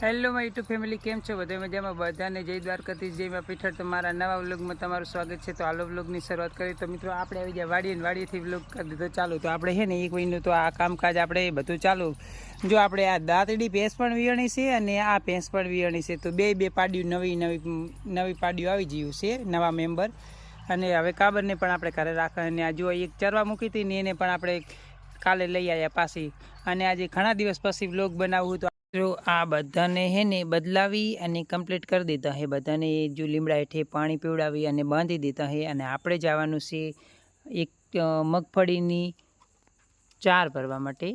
Hello my YouTube family કેમ છો? બધા મજામાં? બધાને જય દ્વારકાથી જય માં પીઠળ. તો મારા નવા વ્લોગમાં તમારું સ્વાગત છે. તો આલો વ્લોગની શરૂઆત કરી તો મિત્રો, આપણે આવી જાય વાડીએ વાડીએથી વ્લોગ કરી દીધો. ચાલુ, તો આપણે છે ને એક મહિનું તો આ કામકાજ આપણે બધું ચાલુ. જો આપણે આ દાંતડી ભેંસ પણ વિયણી છે અને આ ભેંસ પણ વિયણી છે. તો બે બે પાડ્યું નવી નવી નવી પાડ્યું આવી ગયું છે, નવા મેમ્બર અને હવે કાબરને પણ આપણે ઘરે રાખવા. અને આ જો એક ચરવા મૂકી હતી ને એને પણ આપણે કાલે લઈ આવ્યા પાછી. અને આજે ઘણા દિવસ પછી વ્લોગ બનાવવું તો મિત્રો, આ બધાને હે ને બદલાવી અને કમ્પ્લીટ કરી દીધા હે. બધાને જો લીમડા હેઠે પાણી પીવડાવી અને બાંધી દીધા હે. અને આપણે જવાનું છે એક મગફળીની ચાર ભરવા માટે.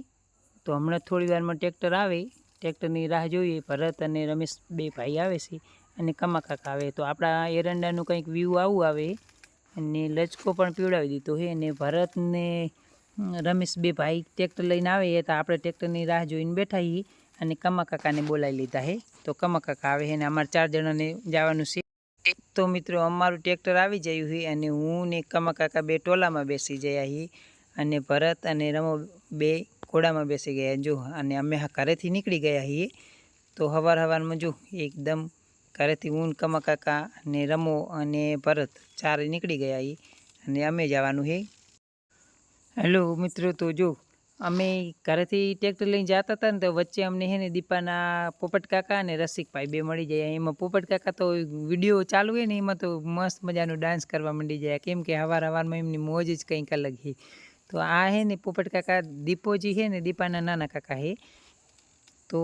તો હમણાં થોડી વારમાં ટ્રેક્ટર આવે. ટ્રેક્ટરની રાહ જોઈએ. ભરત અને રમેશ બે ભાઈ આવે છે અને કમા કાકા આવે. તો આપણા એરંડાનું કંઈક વ્યૂ આવું આવે. અને લચકો પણ પીવડાવી દીધો છે અને ભરતને રમેશ બે ભાઈ ટ્રેક્ટર લઈને આવે. તો આપણે ટ્રેક્ટરની રાહ જોઈને બેઠા છીએ અને કમા કાકાને બોલાવી લીધા હે. તો કમા કાકા આવે છે અને અમારે ચાર જણાને જવાનું છે. તો મિત્રો અમારું ટ્રેક્ટર આવી ગયું છે અને હું ને કમા કાકા બે ટોલામાં બેસી ગયા હી. અને ભરત અને રમો બે ઘોડામાં બેસી ગયા. જો, અને અમે હા ઘરેથી નીકળી ગયા છીએ તો હવાર હવારમાં જો, એકદમ ઘરેથી હું ને કમા કાકા અને રમો અને ભરત ચારે નીકળી ગયા હી. અને અમે જવાનું છે હેલો મિત્રો, તો જો અમે ઘરેથી ટ્રેક્ટર લઈને જતા હતા ને તો વચ્ચે અમને હે ને દીપાના પોપટ કાકા અને રસિકભાઈ બે મળી જાય. એમાં પોપટ કાકા તો વીડિયો ચાલુ હોય ને એમાં તો મસ્ત મજાનો ડાન્સ કરવા માંડી જાય. કેમ કે હવાર હવારમાં એમની મોજ જ કંઈક અલગ છે. તો આ હે ને પોપટ કાકા દીપોજી છે ને દીપાના નાના કાકા છે તો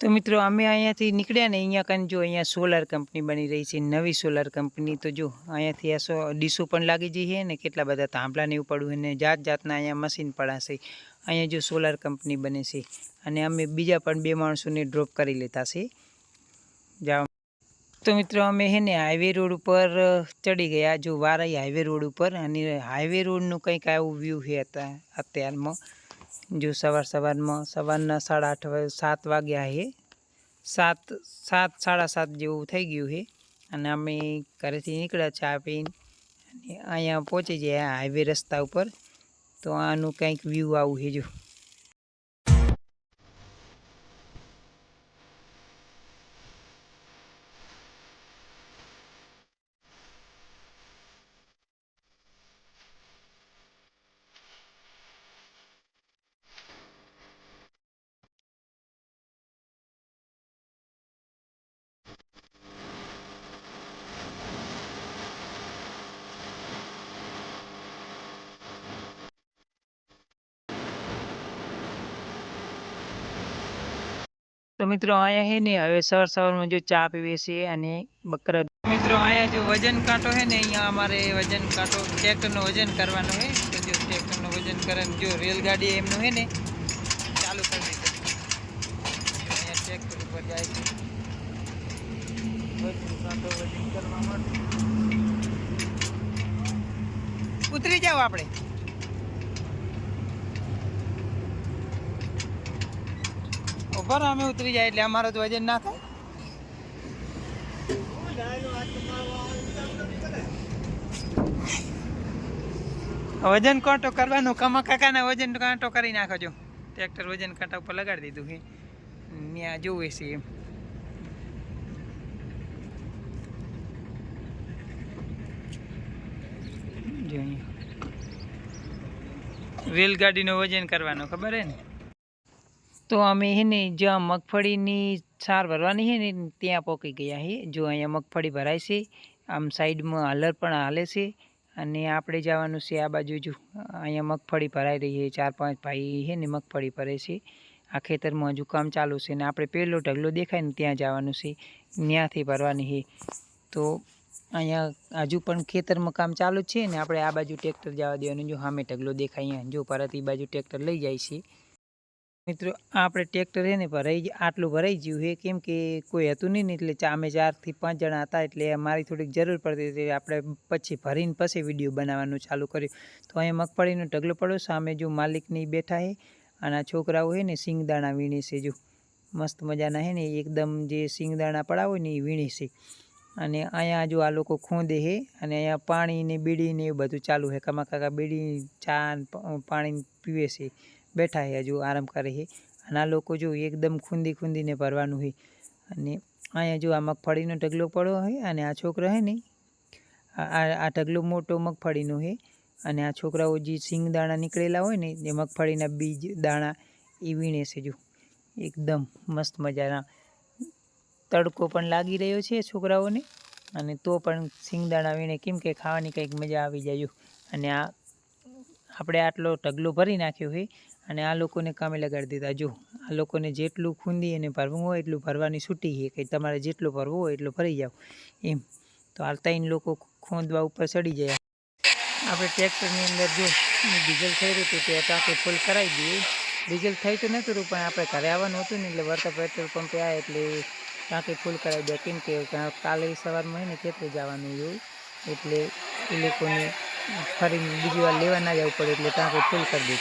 તો મિત્રો, અમે અહીંયાથી નીકળ્યા ને અહીંયા કાન જો અહીંયા સોલાર કંપની બની રહી છે, નવી સોલાર કંપની તો જો, અહીંયાથી આ ડીસો પણ લાગી જઈ છે ને, કેટલા બધા થાંભલા ને એવું પડ્યું ને જાત જાતના અહીંયા મશીન પડાશે. અહીંયા જો સોલાર કંપની બને છે. અને અમે બીજા પણ બે માણસોને ડ્રોપ કરી લેતા છે. જાઓ. તો મિત્રો, અમે હે ને હાઈવે રોડ ઉપર ચડી ગયા. જો વારાઈ હાઈવે રોડ ઉપર. અને હાઈવે રોડનું કંઈક આવું વ્યૂ છે અત્યાર, અત્યારમાં. જો સવાર સવારમાં, સવારના સાડા આઠ વાગે, સાત વાગ્યા છે સાત સાત, સાડા સાત જેવું થઈ ગયું છે અને અમે ઘરેથી નીકળ્યા ચા પીને. અને અહીંયા પહોંચી ગયા હાઈવે રસ્તા ઉપર. તો આનું કંઈક વ્યૂ આવું છે જો. મિત્રો અહીંયા હે ને, હવે સવાર સવારમાં જો ચા પીવે છે અને બકરા મિત્રો અહીંયા જો વજન કાંટો છે ને, અહીંયા અમારે વજન કાંટો, ટ્રેક્ટરનો વજન કરવાનો છે તો જો ટ્રેક્ટરનો વજન કરે જો રેલગાડી એમનું છે ને, ચાલુ કરી દીધું. અહીંયા ટ્રેક્ટર ઉપર જાય છે. વજન કાંટો ઉતરી જાઓ આપણે. ઉપર અમે ઉતરી જાય એટલે અમારું તો વજન ના થાય. વજન કાંટો કરવાનું કમા કાકાના વજન કાંટો કરી નાખો છો ટ્રેક્ટર વજન કાંટા ઉપર લગાડી દીધું છે. ત્યાં જોવે છે એમ. રેલગાડીનું વજન કરવાનું, ખબર હે ને? તો અમે હે ને જ્યાં મગફળીની સાર ભરવાની છે ને ત્યાં પહોંચી ગયા છે જો અહીંયા મગફળી ભરાય છે, આમ સાઈડમાં હલર પણ હાલે છે અને આપણે જવાનું છે આ બાજુ જો. અહીંયા મગફળી ભરાઈ રહી છે, ચાર પાંચ ભાઈ છે ને મગફળી ભરે છે. આ ખેતરમાં હજુ કામ ચાલુ છે ને આપણે પહેલો ઢગલો દેખાય ને ત્યાં જવાનું છે ત્યાંથી ભરવાની છે તો અહીંયા હજુ પણ ખેતરમાં કામ ચાલુ છે ને આપણે આ બાજુ ટ્રેક્ટર જવા દેવાનું, જો સામે ઢગલો દેખાય અહીંયા. જો પરત એ બાજુ ટ્રેક્ટર લઈ જાય છે. મિત્રો, આપણે ટ્રેક્ટર ને ભરાઈ આટલું ભરાઈ ગયું છે. કેમ કે કોઈ હતું નહીં એટલે અમે ચારથી પાંચ જણા હતા, એટલે મારી થોડીક જરૂર પડતી હતી. આપણે પછી ભરીને પછી વીડિયો બનાવવાનું ચાલુ કર્યું. તો અહીંયા મગફળીનો ઢગલો પડ્યો, સામે જો માલિકની બેઠા છે. અને આ છોકરાઓ છે ને, સિંગદાણા વીણે છે. જો મસ્ત મજાના છે ને, એકદમ જે સિંગદાણા પડા હોય ને એ વીણે છે. અને અહીંયા જો આ લોકો ખોંદે છે, અને અહીંયા પાણીને બીડીને એ બધું ચાલુ છે. કમા કાકા, બીડી, ચા પાણી પીવે છે. બેઠા છે હજુ, આરામ કરે છે અને આ લોકો જો એકદમ ખૂંદી ખૂંદીને ભરવાનું હોય અને અહીંયા જો આ મગફળીનો ઢગલો પડ્યો હોય અને આ છોકરા હે ને, આ, આ- ઢગલો મોટો મગફળીનો છે અને આ છોકરાઓ જે સિંગ દાણા નીકળેલા હોય ને જે મગફળીના બીજ, દાણા એ વીણે છે જો. એકદમ મસ્ત મજાના. તડકો પણ લાગી રહ્યો છે છોકરાઓને. અને તો પણ સિંગદાણા વીણે. કેમ કે ખાવાની કંઈક મજા આવી જાય. અને આ, આપણે આટલો ઢગલો ભરી નાખ્યો છે અને આ લોકોને કામે લગાડી દીધા. જો આ લોકોને જેટલું ખૂંદી અને ભરવું હોય એટલું ભરવાની છૂટી છે કે તમારે જેટલું ભરવું હોય એટલું ભરી જાઓ. એમ. તો આ ત્રણ લોકો ખોંદવા ઉપર ચડી જાય આપણે ટ્રેક્ટરની અંદર જો ડીઝલ થઈ રહ્યું હતું તે ટાંકી ફૂલ કરાવી દઈએ ડીઝલ થઈ તો નહોતું પણ આપણે ઘરે આવવાનું હતું ને એટલે વર્તા પેટ્રોલ પંપે આવે એટલે ટાંકી ફૂલ કરાવી દે કેમ કે કાલે સવારમાં હોય ને ખેતરે જવાનું હોય એટલે એ લોકોને ફરી બીજી વાર લેવા ના જવું પડે એટલે ટાંકી ફૂલ કરી દે